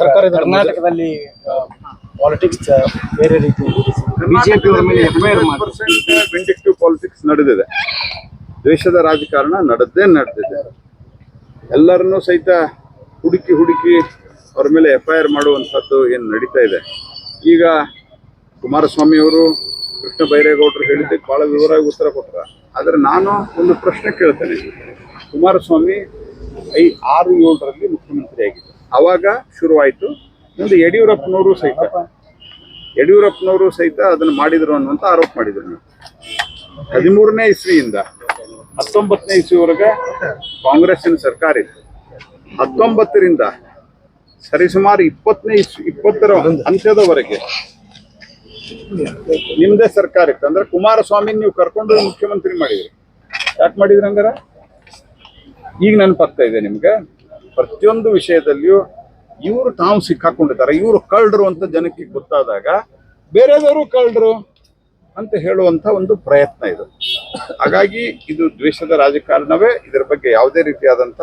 ಸರ್ಕಾರದ ಕರ್ನಾಟಕದಲ್ಲಿ ಪಾಲಿಟಿಕ್ಸ್ ಬೇರೆ ರೀತಿ ಬಿಜೆಪಿ ಪಾಲಿಟಿಕ್ಸ್ ನಡೆದಿದೆ. ದ್ವೇಷದ ರಾಜಕಾರಣ ನಡೆದೇ ನಡೆದಿದೆ. ಎಲ್ಲರನ್ನೂ ಸಹಿತ ಹುಡುಕಿ ಹುಡುಕಿ ಅವ್ರ ಮೇಲೆ ಎಫ್ ಐ ಆರ್ ಮಾಡುವಂಥದ್ದು ಏನು ನಡೀತಾ ಇದೆ. ಈಗ ಕುಮಾರಸ್ವಾಮಿ ಅವರು ಕೃಷ್ಣ ಬೈರೇಗೌಡರು ಹೇಳಿದ್ದಕ್ಕೆ ಭಾಳ ವಿವರವಾಗಿ ಉತ್ತರ ಕೊಟ್ಟರು ಆದರೆ ನಾನು ಒಂದು ಪ್ರಶ್ನೆ ಕೇಳ್ತೇನೆ. ಕುಮಾರಸ್ವಾಮಿ ಐ ಆರು ಏಳರಲ್ಲಿ ಮುಖ್ಯಮಂತ್ರಿ ಆಗಿದ್ದರು ಅವಾಗ ಶುರುವಾಯಿತು. ಮುಂದೆ ಯಡಿಯೂರಪ್ಪನವರು ಸಹಿತ. ಯಡಿಯೂರಪ್ಪನವರು ಸಹಿತ ಅದನ್ನು ಮಾಡಿದರು ಅನ್ನುವಂಥ ಆರೋಪ ಮಾಡಿದ್ರು ನೀವು. ಹದಿಮೂರನೇ ಇಸ್ವಿಯಿಂದ ಹತ್ತೊಂಬತ್ತನೇ ಇಸ್ವಿವರೆಗೆ ಕಾಂಗ್ರೆಸ್ಸಿನ ಸರ್ಕಾರ ಇತ್ತು. ಹತ್ತೊಂಬತ್ತರಿಂದ ಸರಿಸುಮಾರು ಇಪ್ಪತ್ತನೇ ಇಸ್ವಿ, ಇಪ್ಪತ್ತರ ಅಂತ್ಯದವರೆಗೆ ನಿಮ್ಮದೇ ಸರ್ಕಾರ ಇತ್ತು. ಅಂದ್ರೆ ಕುಮಾರಸ್ವಾಮಿ ನೀವು ಕರ್ಕೊಂಡು ಮುಖ್ಯಮಂತ್ರಿ ಮಾಡಿದ್ರಿ. ಯಾಕೆ ಮಾಡಿದ್ರಿ ಅಂದ್ರೆ ಈಗ ನೆನಪಾಗ್ತಾ ಇದೆ ನಿಮ್ಗೆ. ಪ್ರತಿಯೊಂದು ವಿಷಯದಲ್ಲಿಯೂ ಇವರು ತಾವು ಸಿಕ್ಕಾಕೊಂಡಿದ್ದಾರೆ. ಇವರು ಕಳ್ಳರು ಅಂತ ಜನಕ್ಕೆ ಗೊತ್ತಾದಾಗ ಬೇರೆದವರು ಕಳ್ಳರು ಅಂತ ಹೇಳುವಂತ ಒಂದು ಪ್ರಯತ್ನ ಇದು. ಹಾಗಾಗಿ ಇದು ದ್ವೇಷದ ರಾಜಕಾರಣವೇ. ಇದರ ಬಗ್ಗೆ ಯಾವುದೇ ರೀತಿಯಾದಂಥ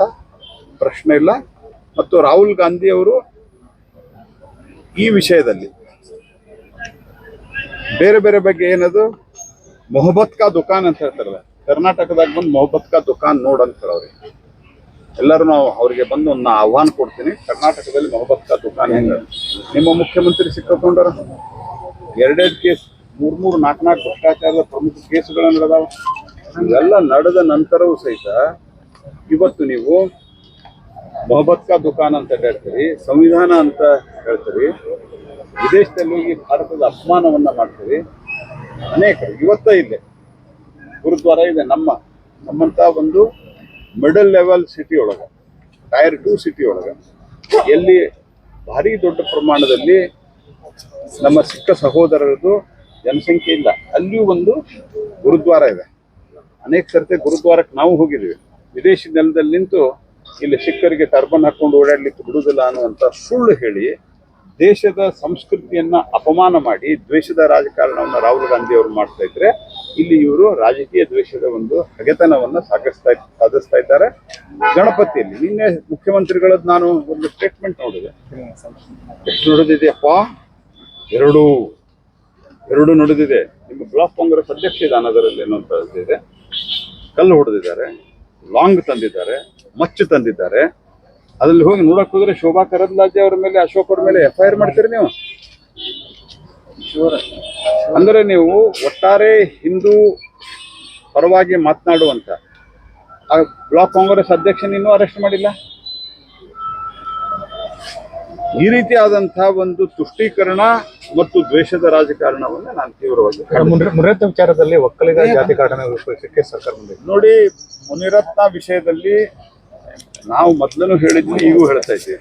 ಪ್ರಶ್ನೆ ಇಲ್ಲ. ಮತ್ತು ರಾಹುಲ್ ಗಾಂಧಿ ಅವರು ಈ ವಿಷಯದಲ್ಲಿ ಬೇರೆ ಬೇರೆ ಬಗ್ಗೆ ಏನದು? ಮೊಹಬತ್ ಕಾ ದುಕಾನ್ ಅಂತ ಹೇಳ್ತಾರಲ್ಲ, ಕರ್ನಾಟಕದಾಗ ಬಂದು ಮೊಹಬತ್ ಕಾ ದುಕಾನ್ ನೋಡಂತಾರೆ ಅವ್ರಿಗೆ ಎಲ್ಲರೂ ನಾವು ಅವರಿಗೆ ಬಂದು ಒಂದು ಆಹ್ವಾನ ಕೊಡ್ತೀನಿ. ಕರ್ನಾಟಕದಲ್ಲಿ ಮೊಹಬತ್ ಕಾ ದುಕಾನ್ ನಿಮ್ಮ ಮುಖ್ಯಮಂತ್ರಿ ಸಿಕ್ಕಾಕೊಂಡಾರ? ಎರಡೆರಡು ಕೇಸ್, ಮೂರ್ ಮೂರು ನಾಲ್ಕು ನಾಲ್ಕು ಭ್ರಷ್ಟಾಚಾರದ ಪ್ರಮುಖ ಕೇಸುಗಳು ನಡೆದಾವ. ಇವೆಲ್ಲ ನಡೆದ ನಂತರವೂ ಸಹಿತ ಇವತ್ತು ನೀವು ಮೊಹಬತ್ ಕಾ ದುಕಾನ್ ಅಂತ ಹೇಳ್ತೀರಿ, ಸಂವಿಧಾನ ಅಂತ ಹೇಳ್ತೀರಿ, ವಿದೇಶದಲ್ಲಿ ಹೋಗಿ ಭಾರತದ ಅಪಮಾನವನ್ನ ಮಾಡ್ತೀರಿ. ಅನೇಕರು ಇವತ್ತ ಇದೆ ಗುರುದ್ವಾರ ಇದೆ ನಮ್ಮ, ನಮ್ಮಂತ ಒಂದು ಮಿಡಲ್ ಲೆವೆಲ್ ಸಿಟಿ ಒಳಗ ಟೈರ್ ಟು ಸಿಟಿ ಒಳಗ, ಎಲ್ಲಿ ಭಾರಿ ದೊಡ್ಡ ಪ್ರಮಾಣದಲ್ಲಿ ನಮ್ಮ ಸಿಕ್ಕ ಸಹೋದರರದು ಜನಸಂಖ್ಯೆ ಇಲ್ಲ ಅಲ್ಲಿಯೂ ಒಂದು ಗುರುದ್ವಾರ ಇದೆ. ಅನೇಕ ಸರ್ತಿ ಗುರುದ್ವಾರಕ್ಕೆ ನಾವು ಹೋಗಿದ್ದೀವಿ. ವಿದೇಶಿ ನೆಲದಲ್ಲಿ ನಿಂತು ಇಲ್ಲಿ ಸಿಕ್ಕರಿಗೆ ಟರ್ಬನ್ ಹಾಕೊಂಡು ಓಡಾಡ್ಲಿಕ್ಕೆ ಬಿಡುವುದಿಲ್ಲ ಅನ್ನುವಂಥ ಸುಳ್ಳು ಹೇಳಿ ದೇಶದ ಸಂಸ್ಕೃತಿಯನ್ನ ಅಪಮಾನ ಮಾಡಿ ದ್ವೇಷದ ರಾಜಕಾರಣವನ್ನು ರಾಹುಲ್ ಗಾಂಧಿ ಅವರು ಮಾಡ್ತಾ ಇದ್ರೆ ಇಲ್ಲಿ ಇವರು ರಾಜಕೀಯ ದ್ವೇಷದ ಒಂದು ಹಗೆತನವನ್ನ ಸಾಗಿಸ್ತಾ ಸಾಧಿಸ್ತಾ ಇದ್ದಾರೆ. ಗಣಪತಿಯಲ್ಲಿ ನಿನ್ನೆ ಮುಖ್ಯಮಂತ್ರಿಗಳದ್ದು ನಾನು ಒಂದು ಸ್ಟೇಟ್ಮೆಂಟ್ ನೋಡಿದೆ. ಎಷ್ಟು ನಡೆದಿದೆಯಪ್ಪ? ಎರಡು. ಎರಡು ನಡೆದಿದೆ. ನಿಮ್ಮ ಬ್ಲಾಕ್ ಕಾಂಗ್ರೆಸ್ ಅಧ್ಯಕ್ಷ ಇದ್ದಾನೆ ಅದರಲ್ಲಿ ಇದೆ. ಕಲ್ಲು ಹೊಡೆದಿದ್ದಾರೆ, ಲಾಂಗ್ ತಂದಿದ್ದಾರೆ, ಮಚ್ಚು ತಂದಿದ್ದಾರೆ. ಅದ್ರಲ್ಲಿ ಹೋಗಿ ನೋಡಕ್ ಹೋದ್ರೆ ಶೋಭಾ ಕರಂದ್ಲಾಜೆ ಅವ್ರ ಮೇಲೆ, ಅಶೋಕ್ ಅವ್ರ ಮೇಲೆ ಎಫ್ ಐ ಮಾಡ್ತೀರಿ ನೀವು? ಅಂದ್ರೆ ನೀವು ಒಟ್ಟಾರೆ ಹಿಂದೂ ಪರವಾಗಿ ಮಾತನಾಡುವಂತ ಆ ಬ್ಲಾಕ್ ಕಾಂಗ್ರೆಸ್ ಅಧ್ಯಕ್ಷನ ಇನ್ನೂ ಅರೆಸ್ಟ್ ಮಾಡಿಲ್ಲ? ಈ ರೀತಿಯಾದಂತಹ ಒಂದು ತುಷ್ಟೀಕರಣ ಮತ್ತು ದ್ವೇಷದ ರಾಜಕಾರಣವನ್ನು ನಾನು ತೀವ್ರವಾಗಿ ಮುನಿರತ್ನ ವಿಚಾರದಲ್ಲಿ ಒಕ್ಕಲಿಗ ಜಾತಿ ಕಾರಣ ವಿಷಯಕ್ಕೆ ಸರ್ಕಾರ ಮುಂದೆ ನೋಡಿ ಮುನಿರತ್ನ ವಿಷಯದಲ್ಲಿ ನಾವು ಮೊದಲೂ ಹೇಳಿದ್ವಿ ಈಗೂ ಹೇಳ್ತಾ ಇದ್ದೀವಿ.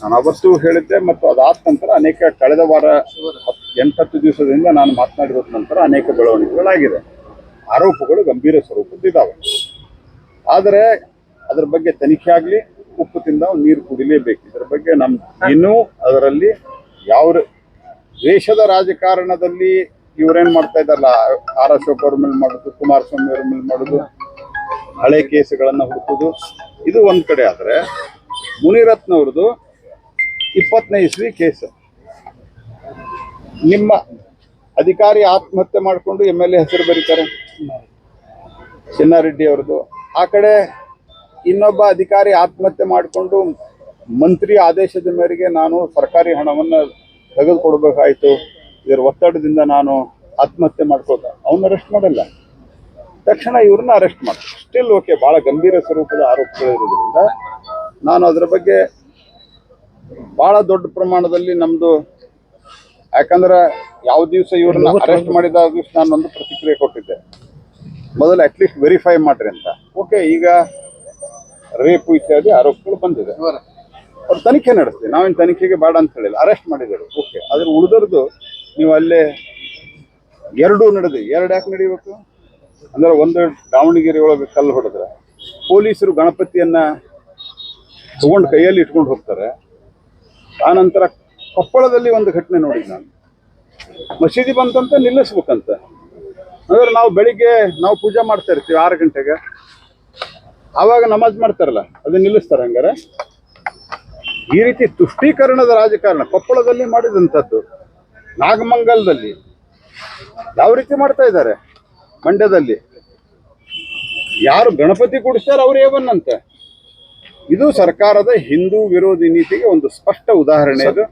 ನಾನು ಅವತ್ತು ಹೇಳಿದ್ದೆ ಮತ್ತು ಅದಾದ ನಂತರ ಅನೇಕ ಕಳೆದ ವಾರ ಎಂಟತ್ತು ದಿವಸದಿಂದ ನಾನು ಮಾತನಾಡಿರೋದ ನಂತರ ಅನೇಕ ಬೆಳವಣಿಗೆಗಳಾಗಿದೆ. ಆರೋಪಗಳು ಗಂಭೀರ ಸ್ವರೂಪದ್ದಿದ್ದಾವೆ. ಆದರೆ ಅದರ ಬಗ್ಗೆ ತನಿಖೆ ಆಗಲಿ, ಉಪ್ಪು ತಿಂದ ನೀರು ಕುಡಿಲೇಬೇಕು. ಇದರ ಬಗ್ಗೆ ನಮ್ಮ ಇನ್ನೂ ಅದರಲ್ಲಿ ಯಾವ ದೇಶದ ರಾಜಕಾರಣದಲ್ಲಿ ಇವರೇನು ಮಾಡ್ತಾ ಇದ್ದಾರಲ್ಲ ಆರ್ ಅಶೋಕ್ ಅವ್ರ ಮೇಲೆ ಮಾಡೋದು, ಕುಮಾರಸ್ವಾಮಿ ಅವ್ರ ಮೇಲೆ ಮಾಡೋದು, ಹಳೆ ಕೇಸುಗಳನ್ನು ಹುಡುಕೋದು, ಇದು ಒಂದು ಕಡೆ ಆದ್ರೆ ಮುನಿರತ್ನವ್ರದ್ದು ಇಪ್ಪತ್ತನೇ ಇಸ್ವಿ ಕೇಸು. ನಿಮ್ಮ ಅಧಿಕಾರಿ ಆತ್ಮಹತ್ಯೆ ಮಾಡಿಕೊಂಡು ಎಂ ಎಲ್ ಎ ಹೆಸರು ಬರೀತಾರೆ? ಚಿನ್ನಾರೆಡ್ಡಿ ಅವ್ರದ್ದು. ಆ ಕಡೆ ಇನ್ನೊಬ್ಬ ಅಧಿಕಾರಿ ಆತ್ಮಹತ್ಯೆ ಮಾಡಿಕೊಂಡು ಮಂತ್ರಿ ಆದೇಶದ ಮೇರೆಗೆ ನಾನು ಸರ್ಕಾರಿ ಹಣವನ್ನು ತೆಗೆದುಕೊಡ್ಬೇಕಾಯ್ತು. ಇದರ ಒತ್ತಡದಿಂದ ನಾನು ಆತ್ಮಹತ್ಯೆ ಮಾಡ್ಕೋತ. ಅವನ್ನ ಅರೆಸ್ಟ್ ಮಾಡಲ್ಲ. ತಕ್ಷಣ ಇವ್ರನ್ನ ಅರೆಸ್ಟ್ ಮಾಡ್ತಾರೆ ಸ್ಟಿಲ್ ಓಕೆ ಬಹಳ ಗಂಭೀರ ಸ್ವರೂಪದ ಆರೋಪಗಳಿರೋದ್ರಿಂದ ನಾನು ಅದರ ಬಗ್ಗೆ ಬಹಳ ದೊಡ್ಡ ಪ್ರಮಾಣದಲ್ಲಿ ನಮ್ದು ಯಾಕಂದ್ರೆ ಯಾವ ದಿವಸ ಇವ್ರನ್ನ ಅರೆಸ್ಟ್ ಮಾಡಿದ ದಿವಸ ನಾನು ಒಂದು ಪ್ರತಿಕ್ರಿಯೆ ಕೊಟ್ಟಿದ್ದೆ. ಮೊದಲು ಅಟ್ಲೀಸ್ಟ್ ವೆರಿಫೈ ಮಾಡ್ರಿ ಅಂತ. ಓಕೆ ಈಗ ರೇಪು ಇತ್ಯಾದಿ ಆರೋಪಗಳು ಬಂದಿದೆ. ಅವ್ರು ತನಿಖೆ ನಡೆಸ್ತೀವಿ. ನಾವೇನು ತನಿಖೆಗೆ ಬೇಡ ಅಂತ ಹೇಳಿಲ್ಲ. ಅರೆಸ್ಟ್ ಮಾಡಿದರು ಓಕೆ ಅದ್ರ ಉಳಿದರ್ದು ನೀವು ಅಲ್ಲೇ ಎರಡೂ ನಡೆದು ಎರಡು ಯಾಕೆ ನಡೀಬೇಕು ಅಂದ್ರೆ ಒಂದು ದಾವಣಗೆರೆ ಒಳಗೆ ಕಲ್ಲು ಹೊಡೆದ್ರೆ. ಪೊಲೀಸರು ಗಣಪತಿಯನ್ನ ತಗೊಂಡು ಕೈಯಲ್ಲಿ ಇಟ್ಕೊಂಡು ಹೋಗ್ತಾರೆ. ಆನಂತರ ಕೊಪ್ಪಳದಲ್ಲಿ ಒಂದು ಘಟನೆ ನೋಡಿ ನಾನು. ಮಸೀದಿ ಬಂತಂತ ನಿಲ್ಲಿಸ್ಬೇಕಂತ. ಅಂದ್ರೆ ನಾವು ಬೆಳಿಗ್ಗೆ ನಾವು ಪೂಜೆ ಮಾಡ್ತಾ ಇರ್ತೀವಿ ಆರು ಗಂಟೆಗೆ. ಆವಾಗ ನಮಾಜ್ ಮಾಡ್ತಾರಲ್ಲ ಅದನ್ನ ನಿಲ್ಲಿಸ್ತಾರೆ ಹಂಗಾರೆ. ಈ ರೀತಿ ತುಷ್ಟೀಕರಣದ ರಾಜಕಾರಣ ಕೊಪ್ಪಳದಲ್ಲಿ ಮಾಡಿದಂಥದ್ದು, ನಾಗಮಂಗಲದಲ್ಲಿ. ಯಾವ ರೀತಿ ಮಾಡ್ತಾ ಇದ್ದಾರೆ ಮಂಡ್ಯದಲ್ಲಿ. ಯಾರು ಗಣಪತಿ ಕೂಡಿಸ್ತಾರೆ ಅವ್ರು ಏವನ್ನಂತೆ ಇದು ಸರ್ಕಾರದ ಹಿಂದೂ ವಿರೋಧಿ ನೀತಿಗೆ ಒಂದು ಸ್ಪಷ್ಟ ಉದಾಹರಣೆ ಇದು.